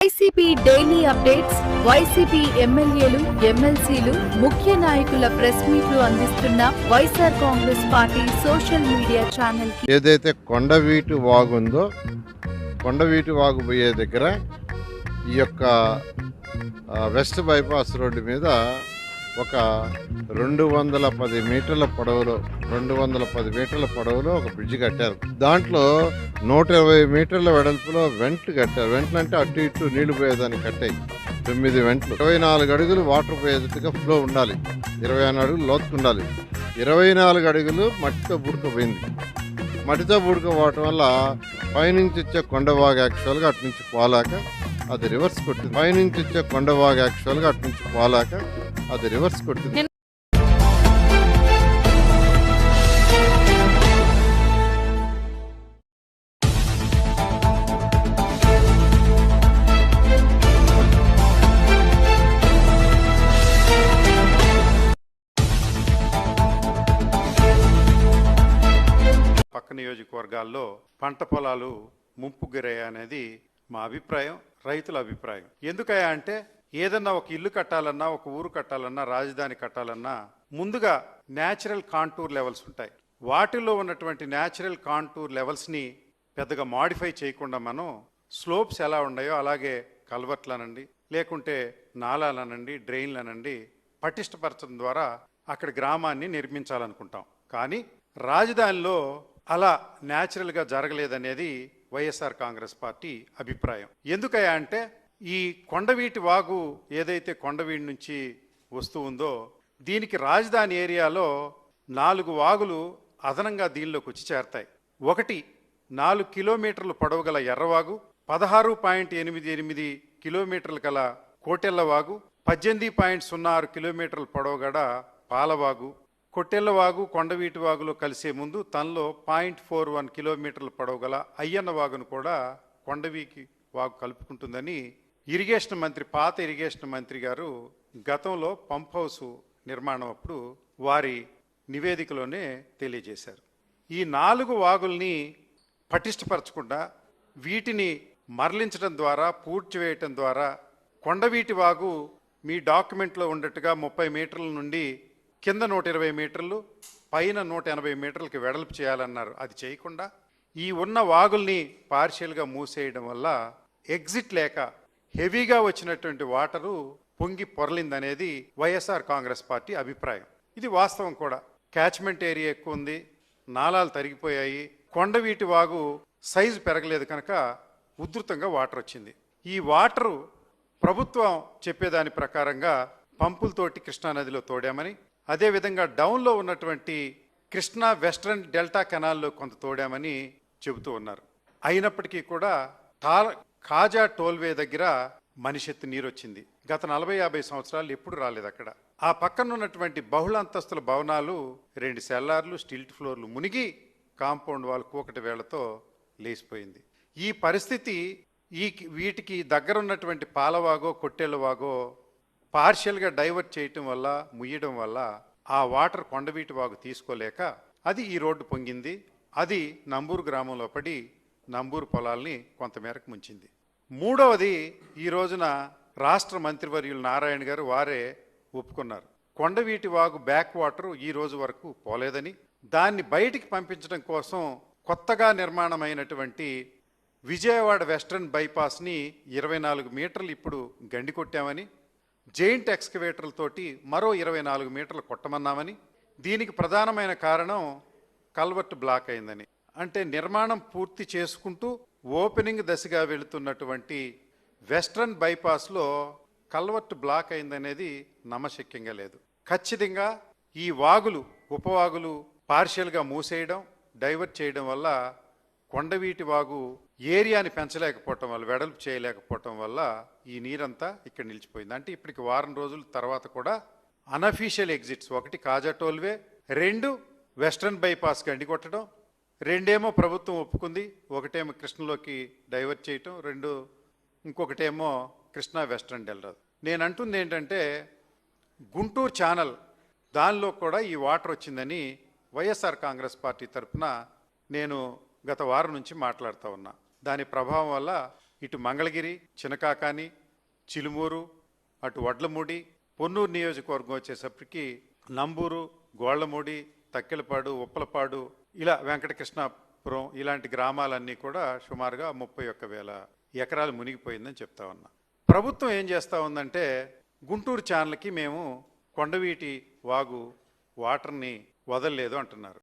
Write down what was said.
YCP daily updates YCP ఎమ్మెల్యేలు ఎమ్మెల్సీలు ముఖ్య నాయకుల ప్రెస్ మీట్లు అందిస్తున్న YSR Congress party social media channel ఏదైతే కొండవీటి వాగుందో కొండవీటి వాగు పోయే దగ్గర ఈ యొక్క వెస్ట్ బైపాస్ రోడ్డు మీద ఒక రెండు వందల పది మీటర్ల పొడవులో రెండు వందల పది మీటర్ల పొడవులో ఒక బ్రిడ్జ్ కట్టారు. దాంట్లో నూట ఇరవై మీటర్ల వెడల్పులో వెంట్లు కట్టారు. వెంట్లు అంటే అటు ఇటు నీళ్ళు పోయేదానికి కట్టాయి. తొమ్మిది వెంట్లు. ఇరవై నాలుగు అడుగులు వాటర్ పోయేటట్టుగా ఫ్లో ఉండాలి. ఇరవై నాలుగు అడుగులు లోతు ఉండాలి. ఇరవై నాలుగు అడుగులు మట్టితో బుడుకపోయింది. మట్టితో బుడుకపోవటం వల్ల పైనుంచి వచ్చే కొండవాగు యాక్చువల్గా అటు నుంచి పోలాక అది రివర్స్ కొట్టింది. పైనుంచి వచ్చే కొండవాగు యాక్చువల్గా అటు నుంచి పోలాక అది రివర్స్ కొట్టింది పక్క నియోజకవర్గాల్లో పంట పొలాలు ముంపు గురయ్యాయి అనేది మా అభిప్రాయం రైతుల అభిప్రాయం. ఎందుకయ్యా అంటే ఏదన్నా ఒక ఇల్లు కట్టాలన్నా ఒక ఊరు కట్టాలన్నా రాజధాని కట్టాలన్నా ముందుగా న్యాచురల్ కాంటూర్ లెవెల్స్ ఉంటాయి. వాటిల్లో ఉన్నటువంటి న్యాచురల్ కాంటూర్ లెవెల్స్ని పెద్దగా మాడిఫై చేయకుండా మనం స్లోప్స్ ఎలా ఉన్నాయో అలాగే కల్వర్ట్లనండి లేకుంటే నాలాలనండి డ్రైన్లనండి పటిష్టపరచడం ద్వారా అక్కడ గ్రామాన్ని నిర్మించాలనుకుంటాం. కానీ రాజధానిలో అలా న్యాచురల్గా జరగలేదనేది వైఎస్ఆర్ కాంగ్రెస్ పార్టీ అభిప్రాయం. ఎందుకయ్యా అంటే ఈ కొండవీటి వాగు ఏదైతే కొండవీటి నుంచి వస్తూ ఉందో దీనికి రాజధాని ఏరియాలో నాలుగు వాగులు అదనంగా దీనిలోకి వచ్చి చేరతాయి. ఒకటి నాలుగు కిలోమీటర్లు పొడవుగల ఎర్రవాగు పదహారు పాయింట్ ఎనిమిది ఎనిమిది కిలోమీటర్లు గల కోటెల్లవాగు పద్దెనిమిది పాయింట్ సున్నా ఆరు కిలోమీటర్ల పొడవు పాలవాగు. కొట్టెల్లవాగు కొండవీటి వాగులో కలిసే ముందు తనలో పాయింట్ ఫోర్ వన్ కిలోమీటర్ల పొడవు గల అయ్యన్న వాగును కూడా కొండవీకి వాగు కలుపుకుంటుందని ఇరిగేషన్ మంత్రి పాత ఇరిగేషన్ మంత్రి గారు గతంలో పంప్ హౌస్ నిర్మాణం అప్పుడు వారి నివేదికలోనే తెలియజేశారు. ఈ నాలుగు వాగుల్ని పటిష్టపరచకుండా వీటిని మరలించడం ద్వారా పూడ్చివేయటం ద్వారా కొండవీటి వాగు మీ డాక్యుమెంట్లో ఉన్నట్టుగా ముప్పై మీటర్ల నుండి కింద నూట ఇరవై మీటర్లు పైన నూట ఎనభై మీటర్లకి వెడల్పు చేయాలన్నారు. అది చేయకుండా ఈ ఉన్న వాగుల్ని పార్షియల్గా మూసేయడం వల్ల ఎగ్జిట్ లేక హెవీగా వచ్చినటువంటి వాటరు పొంగి పొరలిందనేది వైఎస్ఆర్ కాంగ్రెస్ పార్టీ అభిప్రాయం. ఇది వాస్తవం కూడా. క్యాచ్మెంట్ ఏరియా ఎక్కువ ఉంది నాలాలు తరిగిపోయాయి కొండవీటి వాగు సైజు పెరగలేదు కనుక ఉధృతంగా వాటర్ వచ్చింది. ఈ వాటరు ప్రభుత్వం చెప్పేదాని ప్రకారంగా పంపులతోటి కృష్ణానదిలో తోడామని అదేవిధంగా డౌన్లో ఉన్నటువంటి కృష్ణా వెస్ట్రన్ డెల్టా కెనాల్లో కొంత తోడామని చెబుతూ ఉన్నారు. అయినప్పటికీ కూడా టా కాజా టోల్వే దగ్గర మనిషెత్తు నీరు వచ్చింది గత నలభై యాభై సంవత్సరాలు ఎప్పుడు రాలేదు అక్కడ. ఆ పక్కన ఉన్నటువంటి బహుళ అంతస్తుల భవనాలు రెండు సెల్లార్లు స్టిల్ట్ ఫ్లోర్లు మునిగి కాంపౌండ్ వాల్ కూకటి వేళ్ళతో లేచిపోయింది ఈ పరిస్థితి ఈ వీటికి దగ్గర ఉన్నటువంటి పాలవాగో కొట్టేళ్ళవాగో పార్షియల్గా డైవర్ట్ చేయటం వల్ల ముయ్యడం వల్ల ఆ వాటర్ కొండవీటి వాగు తీసుకోలేక అది ఈ రోడ్డు పొంగింది. అది నంబూరు గ్రామంలో పడి నంబూరు పొలాల్ని కొంతమేరకు ముంచింది. మూడవది ఈ రోజున రాష్ట్ర మంత్రివర్యులు నారాయణ గారు వారే ఒప్పుకున్నారు. కొండవీటి వాగు బ్యాక్ వాటర్ ఈ రోజు వరకు పోలేదని దాన్ని బయటికి పంపించడం కోసం కొత్తగా నిర్మాణమైనటువంటి విజయవాడ వెస్ట్రన్ బైపాస్ని ఇరవై నాలుగు మీటర్లు ఇప్పుడు గండి కొట్టామని జెయింట్ ఎక్స్కవేటర్లతోటి మరో ఇరవై నాలుగు మీటర్లు కొట్టమన్నామని దీనికి ప్రధానమైన కారణం కల్వర్ట్ బ్లాక్ అయిందని. అంటే నిర్మాణం పూర్తి చేసుకుంటూ ఓపెనింగ్ దశగా వెళుతున్నటువంటి వెస్ట్రన్ బైపాస్లో కల్వర్ట్ బ్లాక్ అయిందనేది నమ్మశక్యంగా లేదు. ఖచ్చితంగా ఈ వాగులు ఉపవాగులు పార్షియల్గా మూసేయడం డైవర్ట్ చేయడం వల్ల కొండవీటి వాగు ఏరియాని పెంచలేకపోవటం వల్ల వెడల్పు చేయలేకపోవటం వల్ల ఈ నీరంతా ఇక్కడ నిలిచిపోయింది. అంటే ఇప్పటికి వారం రోజుల తర్వాత కూడా అనఫీషియల్ ఎగ్జిట్స్ ఒకటి కాజా టోల్వే రెండు వెస్ట్రన్ బైపాస్ గండి కొట్టడం రెండేమో ప్రభుత్వం ఒప్పుకుంది ఒకటేమో కృష్ణలోకి డైవర్ట్ చేయటం రెండు ఇంకొకటేమో కృష్ణా వెస్ట్రన్ డెల్రాదు నేను అంటుంది ఏంటంటే గుంటూరు ఛానల్ దానిలో కూడా ఈ వాటర్ వచ్చిందని వైఎస్ఆర్ కాంగ్రెస్ పార్టీ తరఫున నేను గత వారం నుంచి మాట్లాడుతూ ఉన్నా. దాని ప్రభావం వల్ల ఇటు మంగళగిరి చినకాకాని చిలుమూరు అటు వడ్లమూడి పొన్నూరు నియోజకవర్గం వచ్చేసప్పటికి నంబూరు గోళ్ళమూడి తక్కెలపాడు ఉప్పలపాడు ఇలా వెంకటకృష్ణాపురం ఇలాంటి గ్రామాలన్నీ కూడా సుమారుగా ముప్పై ఒక్క వేల ఎకరాలు మునిగిపోయిందని చెప్తా ఉన్నా. ప్రభుత్వం ఏం చేస్తూ ఉందంటే గుంటూరు ఛానల్కి మేము కొండవీటి వాగు వాటర్ని వదలలేదు అంటున్నారు.